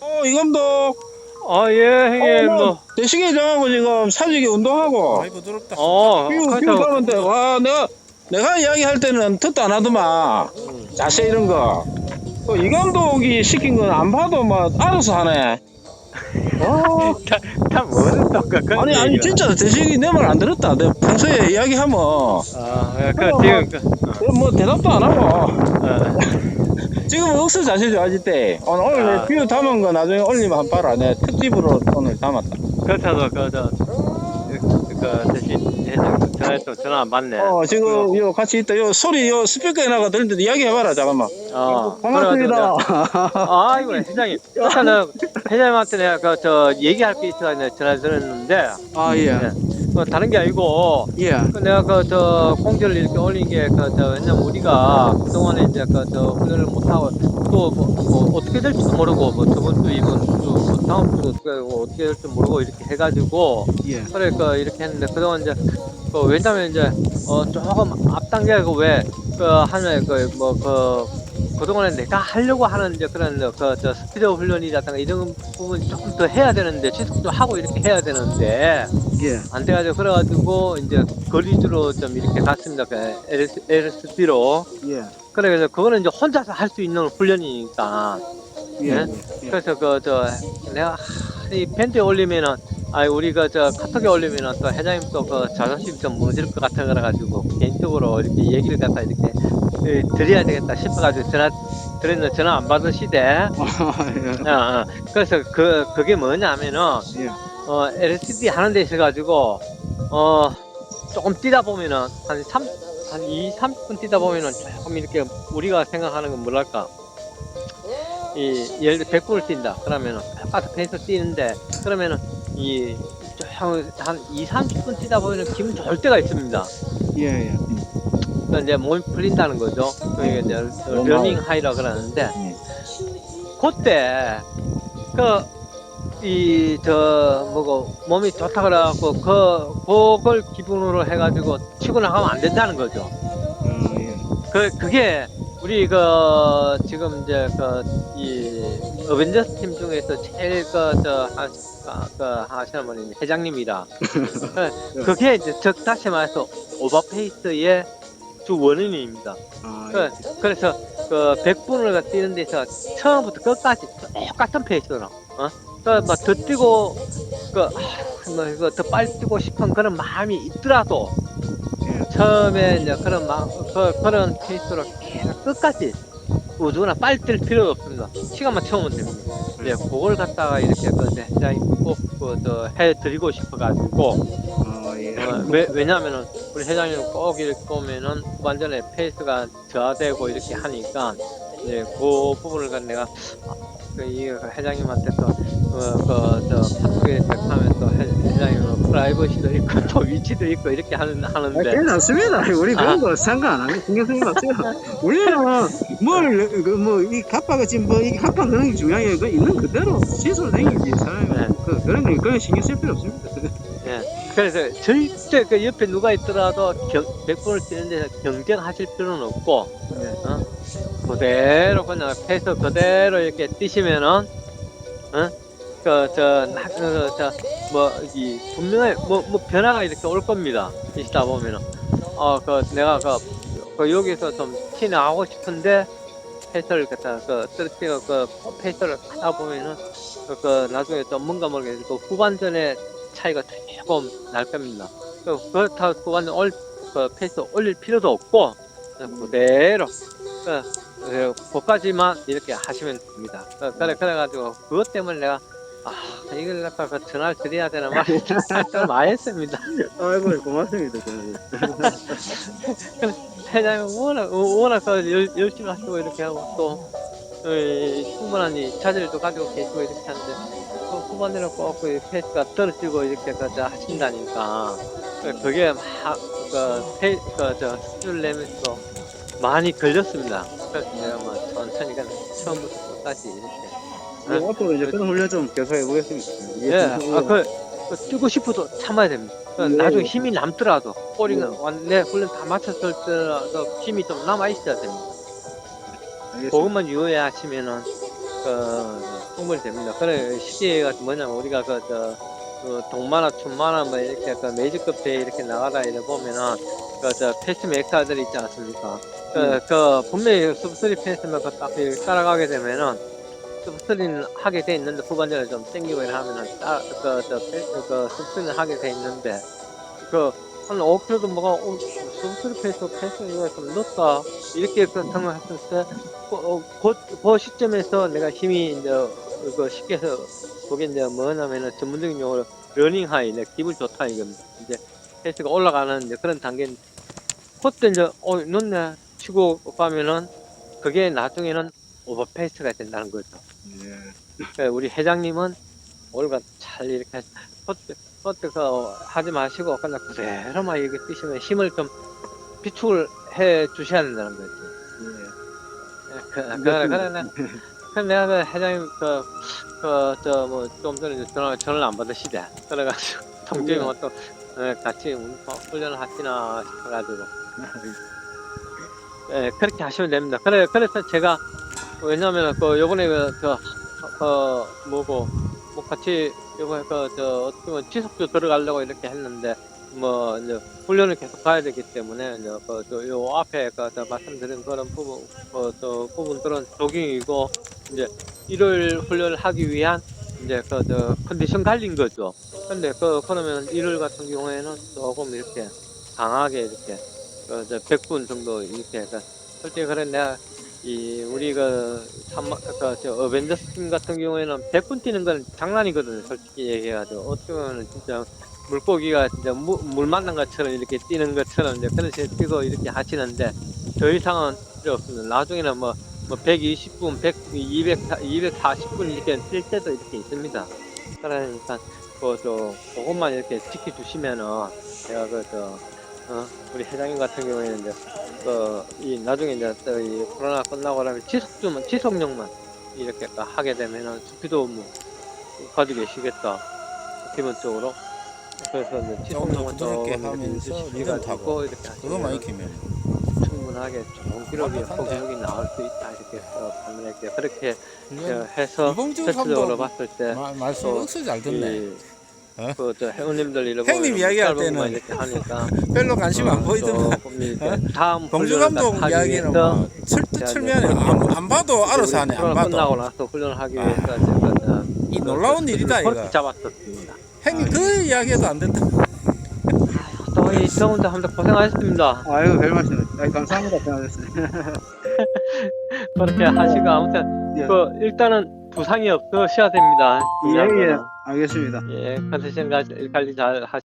어, 이 감독. 아, 예, 형님, 어, 뭐. 대식이 정하고 지금 사직이 운동하고. 아이 부드럽다. 어, 피우, 피우 그렇다고. 가는데, 와, 내가, 내가 이야기할 때는 듣도 안 하더만. 자세 이런 거. 또이 감독이 시킨 건 안 봐도 막 알아서 하네. 어, 다, 다 뭐는 똑같 그런 아니, 아니, 얘기가. 진짜 대식이 내 말 안 들었다. 내가 평소에 이야기하면, 아, 예, 그, 어, 지금, 그, 뭐 대답도 안 하고. 어, 지금 은 억수 자세 좋아질 때. 오늘, 오늘 아. 뷰 담은 거 나중에 올리면 한 봐라. 내가 특집으로 오늘 담았다. 그렇다고, 그, 저, 그, 그, 대신, 회장, 전화했던 전화 안 받네. 어, 지금 요 같이 있다. 요 소리 요 스피커에 나가 들리는데 이야기해봐라, 잠깐만. 어, 반갑습니다. 그래가지고 내가- 아이고, 회장님. 회장님한테 내가 그, 저, 얘기할 게 있어서 내가 전화 드렸는데, 아 예. 네. 뭐 다른 게 아니고, 예. 그 내가 그 저 공지를 이렇게 올린 게그저 왜냐면 우리가 그동안에 이제 그저 훈련을 못 하고 또 뭐 뭐 어떻게 될지도 모르고 뭐 저번 주 이번 주뭐 다음 주도 어떻게 뭐 어떻게 될지 모르고 이렇게 해가지고 예. 그래 그 이렇게 했는데 그동안 이제 그 왜냐면 이제 어 조금 앞당겨고 왜그 하는 그뭐그 그동안에 내가 하려고 하는 이제 그런 그 저 스피드 훈련이라든가 이런 부분 조금 더 해야 되는데 지속도 하고 이렇게 해야 되는데 예. 안 돼가지고 그래가지고 이제 거리주로 좀 이렇게 갔습니다. 그 LS, LSD로. 예. 그래서 그거는 이제 혼자서 할 수 있는 훈련이니까. 예. 네? 그래서 그 저 내가 하- 이 밴드에 올리면은 아 우리 그저 카톡에 올리면은 또 회장님 또그 자존심 좀 무너질 것 같아 그래가지고 개인적으로 이렇게 얘기를 갖다 이렇게 그 드려야 되겠다 싶어가지고 전화 드렸는데 전화 안 받으시대. 아, 어, 어. 그래서 그 그게 뭐냐면은 예. 어, LCD 하는 데 있어가지고, 어, 조금 뛰다 보면은, 한 3, 한 2, 30분 뛰다 보면은 조금 이렇게 우리가 생각하는 건 뭐랄까. 이, 예를 들어 100분을 뛴다. 그러면은, 똑같은 페이스 뛰는데, 그러면은, 이, 한, 한 2, 30분 뛰다 보면은 기분 좋을 때가 있습니다. 예. 예. 그러니까 이제 몸이 풀린다는 거죠. 그게 이제 러닝 하이라 그러는데, 음. 그때, 그, 이, 저, 뭐고, 몸이 좋다 그래갖고, 그, 그걸 기분으로 해가지고 치고 나가면 안 된다는 거죠. 어, 예. 그, 그게, 우리 그, 지금 이제 그, 이, 어벤져스 팀 중에서 제일 그, 저, 하, 아, 그, 하시는 분이 회장님이라. 그, 그게 이제 즉, 다시 말해서 오버페이스의 주 원인입니다. 아, 그, 그래서 그 100분을 뛰는 데서 처음부터 끝까지 똑같은 페이스로 어? 그뭐더 뛰고 그뭐 이거 더 빨리 뛰고 싶은 그런 마음이 있더라도 예. 처음에 이제 그런 마음 그, 그런 페이스로 끝까지 우주나 빨리 뛸 필요도 없습니다. 시간만 채우면 됩니다. 예, 그걸 갖다가 이렇게 그 이제 회장님 꼭그저 해드리고 싶어가지고 아, 예. 어, 왜, 왜냐면은 우리 회장님 꼭 이렇게 보면은 완전히 페이스가 저하되고 이렇게 하니까 이제 그 부분을 갖 내가 아, 그, 이 회장님한테 또 어, 그저 카톡에 하면 또 회, 회장님 프라이버시도 있고 또 위치도 있고 이렇게 하는 아, 하는데 괜찮습니다. 우리 아. 그런 거 상관 안 하고 신경 쓰지 마세요. 우리는 뭘그뭐이 갑바가 지금 뭐 이게 갑바 그런 게 중요한 게그 있는 그대로 시설 댕기지 사람이 네. 그 그런 거 그런 신경 쓸 필요 없습니다. 그래서 절대 그 옆에 누가 있더라도 경, 100분을 뛰는 데서 경쟁하실 필요는 없고 네. 어? 그대로 그냥 페이스 그대로 이렇게 뛰시면은 어? 그저저뭐이 분명히 뭐, 뭐 변화가 이렇게 올 겁니다 뛰시다 보면은 어그 내가 그, 그 여기서 좀 티나하고 싶은데 페이스를 갖다 그 떨어뜨리고 그 페이스를 하다 보면은 그, 그 나중에 좀 뭔가 모르게 그 후반전에 차이가 조금 날 겁니다. 그, 그렇다고 후반전 올, 그 페이스 올릴 필요도 없고 그대로 그, 그, 그까지만 이렇게 하시면 됩니다. 그, 그래 그래가지고 그것 때문에 내가 아 이걸 갖다 가 전화를 드려야 되나 말좀 많이 했습니다. 아이고 고맙습니다. 회장님 워낙 워낙 그 열, 열심히 하시고 이렇게 하고 또 어, 충분한 이 자질도 가지고 계시고 이렇게 하는데 그 후반에는 꼭그 페이스가 떨어지고 이렇게 그저 하신다니까 그- 그게 막그 페이 그저 수주를 내면서 많이 걸렸습니다. 그래서 내가 뭐 천천히 그냥 처음부터 끝까지 이렇게 네, 앞으로 이제 그런 훈련 좀 계속 해보겠습니다. 예, 아, 그, 그 뛰고 싶어도 참아야 됩니다. 그 나중에 힘이 남더라도 꼬리가 완내 훈련 다 마쳤을 때라도 힘이 좀 남아 있어야 됩니다. 알겠습니다. 그것만 유의하시면은 그 충분히 됩니다. 그래 시기가 뭐냐면 우리가 그 저 그 동마나 춘마나 뭐 이렇게 그 메이저급 대회 이렇게 나가다 이래 보면은 그저 페이스메이커들 있지 않습니까? 그, 음. 그 분명히 습스리 페이스메이커 딱 이렇게 따라가게 되면은 습스리는 하게 돼 있는데 후반전에 좀 땡기고 하면은 따그저 그 습스리는 하게 돼 있는데 그한 5km도 뭐가 어, 습스리 페이스 페이스가 좀 늦다 이렇게 그 생각했을 때 그, 어, 그, 그 시점에서 내가 힘이 이제 그 쉽게 해서 그게 이제 뭐냐면은 전문적인 용어로 러닝 하이, 내 기분 좋다 이겁니다. 이제 헬스가 올라가는 이제 그런 단계. 그때 이제 어 늦네 치고 가면은 그게 나중에는 오버페이스가 된다는 거죠. 예. 그러니까 우리 회장님은 올가 잘 이렇게 그때 그 하지 마시고 그냥 그대로만 이렇게 뛰시면 힘을 좀 비축을 해 주셔야 된다는 거죠. 예. 그, 그, 그래, 그래, 내- 그 내가 그 회장님 그, 그, 저, 뭐, 좀 전에 전화, 전화를 안 받으시대. 그래가지고, 통증이 네. 또, 예, 같이 운- 어, 훈련을 하시나 싶어가지고. 예, 그렇게 하시면 됩니다. 그래, 그래서 제가, 그, 요번에 그, 저, 어, 뭐고, 뭐 같이, 요번에 그, 저, 어떻게 보면 지속주 들어가려고 이렇게 했는데, 뭐, 이제, 훈련을 계속 가야 되기 때문에, 이제, 그, 저, 요 앞에, 그, 저, 말씀드린 그런 부분, 그, 저, 부분들은 조깅이고, 이제, 일요일 훈련을 하기 위한, 이제, 그, 저, 컨디션 관리인 거죠. 근데, 그, 그러면 일요일 같은 경우에는 조금 이렇게 강하게 이렇게, 그, 저, 100분 정도 이렇게 해서, 솔직히 그래, 내가, 이, 우리 그, 삼, 그, 저, 어벤져스 팀 같은 경우에는 100분 뛰는 건 장난이거든요. 솔직히 얘기해가지고. 어떻게 보면 진짜, 물고기가 진짜 무, 물 만난 것처럼 이렇게 뛰는 것처럼 이제 그런 식으로 뛰고 이렇게 하시는데 더 이상은 필요 없습니다. 나중에는 뭐, 뭐 120분, 100, 200, 240분 이렇게 뛸 때도 이렇게 있습니다. 그러니까 그저 그것만 이렇게 지켜주시면은 제가 그저 어, 우리 회장님 같은 경우에는 이제 그 이 나중에 이제 또이 코로나 끝나고 나면 지속주만 지속력만 이렇게 딱 하게 되면은 스피드 뭐 가지고 계시겠다 기본적으로 그래서 이제 지속력만 이렇게 하면서 가지고 타고 이렇게 익히면 충분하게 좋은 기록이. 포기력이 나올 수 있다 이렇게 어, 판단할게요. 그렇게 어, 해서 전체적으로 봤을 때 마- 말씀 또 억수 잘 듣네. 어? 그저 회원님들 이런 형님 거 이야기할 때는 이렇게 하니까 별로 관심 안 어, 보이던데. 조금 이렇게 다음 봉주 감독 이야기는 위해서 막 철두 제가 철면에 이제 안, 안 봐도 알아서 하네. 안 코로나 끝나고 봐도. 나서 훈련을 하기 아, 위해서 제가 저- 이 그- 놀라운 그 일이다 이거. 잡았었습니다. 형님 그 이야기해도 안 된다. 또이 더운 데 한번 고생하셨습니다. 아이고 별 말씀. 감사합니다. 잘하셨습니다. 그렇게 하시고 아무튼 예. 그 일단은 부상이 없으셔야 됩니다. 예, 예. 알겠습니다. 예, 컨디션 관리 잘 하시.